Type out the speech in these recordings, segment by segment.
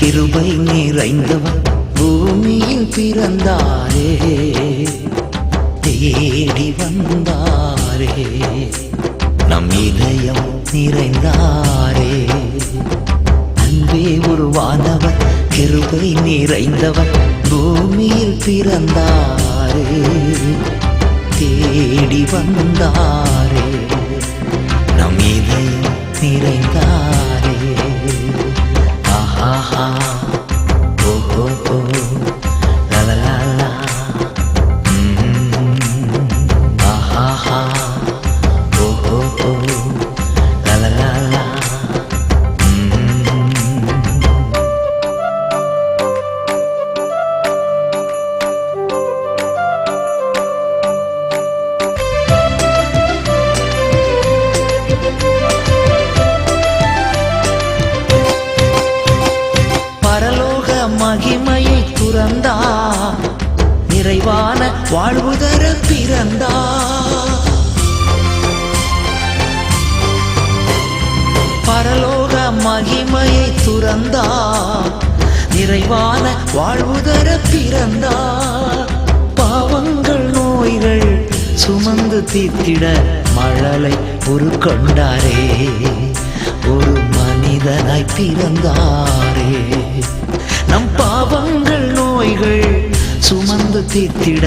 கிருபை நிறைந்தவர் பூமியில் பிறந்தாரே. தேடி வந்தாரே. நம் இதயம் நிறைந்தாரே. அன்பே உருவானவர் கிருபை நிறைந்தவர் பூமியில் பிறந்தாரே. தேடி வந்தாரே. நம் இதயம் நிறைந்தார். மகிமையை துறந்தா. நிறைவான வாழ்வு தர பிறந்தா. பரலோக மகிமையை துறந்தா. நிறைவான வாழ்வு தர பிறந்தா. பாவங்கள் நோய்கள் சுமந்து தீர்த்திட மழலை ஒரு கொண்டாரே ஒரு மனிதனாய் பிறந்தாரே. நம் பாவங்கள் நோய்கள் சுமந்து தீர்த்திட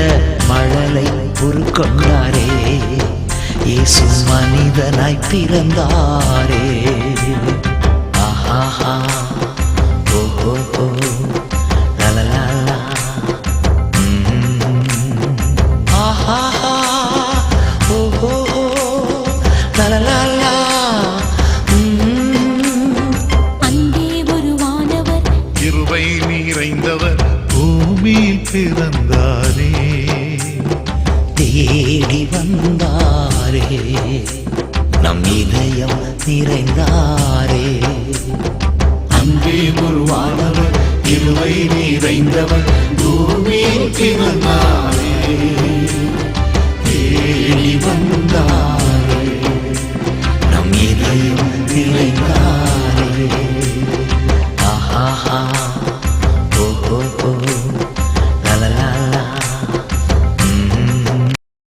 மழலை பொறுக்கொண்டாரே இயேசு மனிதனாய் பிறந்தாரே. ஆஹா பிறந்தாரே தேடி வந்தாரே நம் இதயம் நிறைந்தாரே. அன்பே உருவானவர் இருவை நிறைந்தவர் பூமியில் பிறந்தாரே தேடி வந்தாரே நம் இதயம் நிறைந்தாரே.